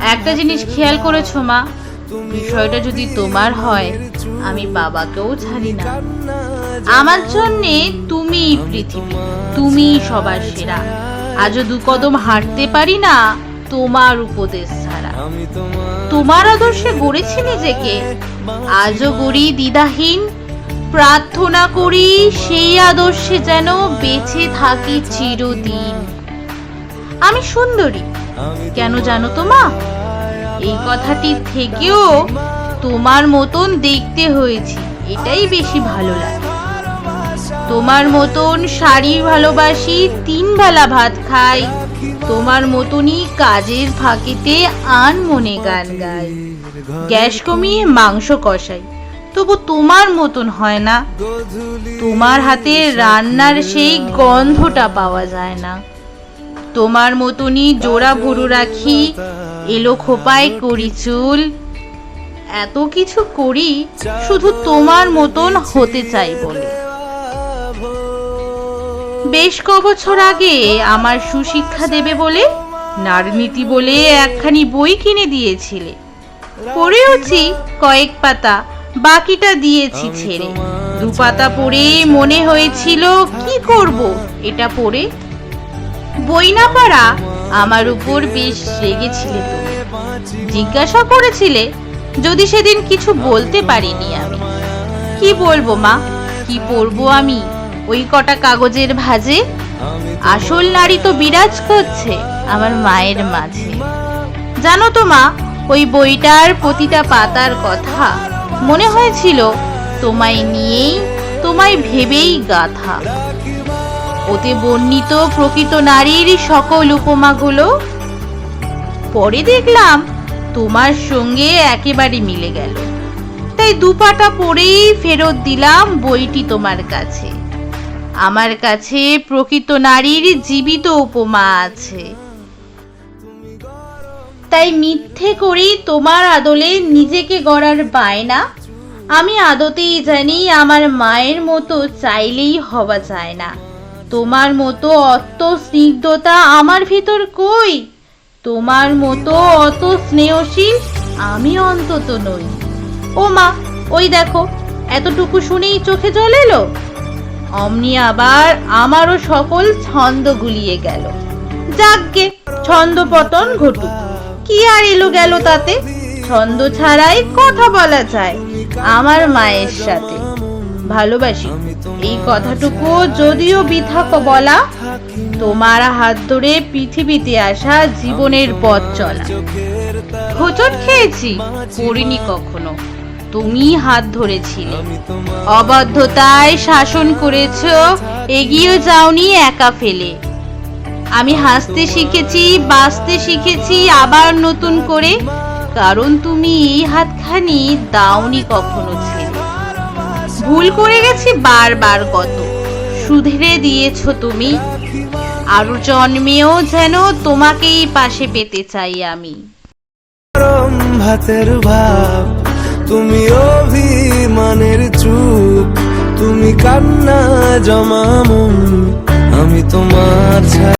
একটা জিনিস খেয়াল করেছ, মা? বিষয়টা যদি তোমার হয়, আমি বাবাকেও ছাড়ি না। আমার জন্যে তুমি পৃথিবী তুমি সবার সেরা। আজও দু কদম হাঁটতে পারি না, তোমার উপদেশ ছাড়া। তোমার আদর্শে গড়েছি নিজেকে। আজও গড়ি দ্বিধাহীন, প্রার্থনা করি সেই আদর্শে যেন বেঁচে থাকি চিরদিন। আমি সুন্দরী। কেন জানো তো মা? এই কথাটি থেকেও তোমার মতন দেখতে হয়েছি, এটাই বেশি ভালো লাগে। তোমার মতন শাড়ি ভালোবাসি, তিন বেলা ভাত খাই, তোমার মতনই কাজের ফাঁকিতে আন মনে গান গাই। গ্যাস কমিয়ে মাংস কষাই, তবু তোমার মতন হয় না। তোমার হাতে রান্নার সেই গন্ধটা পাওয়া যায় না। তোমার মতনই জোড়া ভরু রাখি এলো খোপায় করি চুল। এত কিছু করি শুধু তোমার মতন হতে চাই বলে। বেশ ক বছর আগে আমার সুশিক্ষা দেবে বলে নারনীতি বলে একখানি বই কিনে দিয়েছিলে। পড়েওছি কয়েক পাতা বাকিটা দিয়েছি ছেড়ে। দু পাতা পড়ে মনে হয়েছিল কি করব? এটা পড়ে বই না পারা আমার উপর বেশ রেগেছিলে জিজ্ঞাসা করেছিলে যদি সেদিন কিছু বলতে পারিনি আমি। কি বলব মা? কি পড়ব আমি? ওই কটা কাগজের ভাজে? আসল নারী তো বিরাজ করছে আমার মায়ের মাঝে। জানো তো মা, ওই বইটার প্রতিটা পাতার কথা মনে হয়েছিল, তোমায় নিয়েই, তোমায় ভেবেই গাথা। ওতে বর্ণিত প্রকৃত নারীর সকল উপমাগুলো? পরে দেখলাম, তোমার সঙ্গে একেবারে মিলে গেল। তাই দুপাটা পড়েই ফেরত দিলাম বইটি তোমার কাছে। আমার কাছে প্রকৃত নারীর জীবিত উপমা আছে। তাই মিথ্যে করেই তোমার আদলে নিজেকে গড়ার বায়না? আমি আদতেই জানি আমার মায়ের মতো চাইলেই হওয়া যায় না। তোমার মতো অত স্নিগ্ধতা আমার ভিতর কই? তোমার মতো অত স্নেহশীল আমি অন্তত নই। ও মা, ওই দেখো, এতটুকু শুনেই চোখে জল এলো? অমনি আবার আমারও সকল ছন্দ গুলিয়ে গেল। যাকগে, ছন্দ পতন ঘটুক। কি আর এলো গেল তাতে? ছন্দ ছাড়াই কথা বলা যায় আমার মায়ের সাথে। ভালোবাসি। এই কথাটুকু যদিও বৃথা বলা, তোমার হাত ধরে পৃথিবীতে আসা জীবনের পথ চলা। হোঁচট খেয়েছি, করিনি কখনো। তুমি হাত ধরেছিলে। অবাধ্যতায় শাসন করেছ, এগিয়ে যাওনি একা ফেলে। আমি হাসতে শিখেছি, বাঁচতে শিখেছি, আবার নতুন করে। কারণ তুমি এই হাতখানি দাওনি কখনো ভুল করে গেছি বারবার কত। সুধরে দিয়েছ তুমি, আরও জন্মেও যেন তোমাকেই পাশে পেতে চাই আমি। ভাতের ভাব, তুমি অভিমানের চুপ, তুমি কান্না জমা আমি তোমার